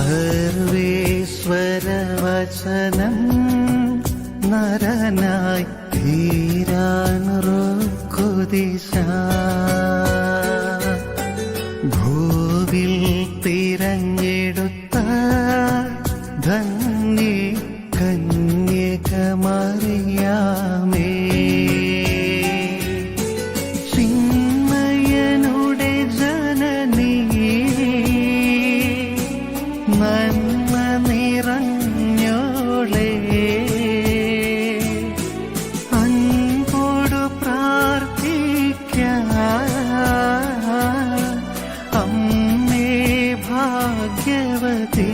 സർവേശ്വരവചനം നരനായി ധീരാനുറുക്കുദിശ ഭൂവിൽ തിരഞ്ഞെടുത്ത ധന്യ കന്യകമറിയാമേ. നന്മ നിറഞ്ഞോളേ അൻപോടു പ്രാർത്ഥിക്ക. അമ്മേ ഭാഗ്യവതീ.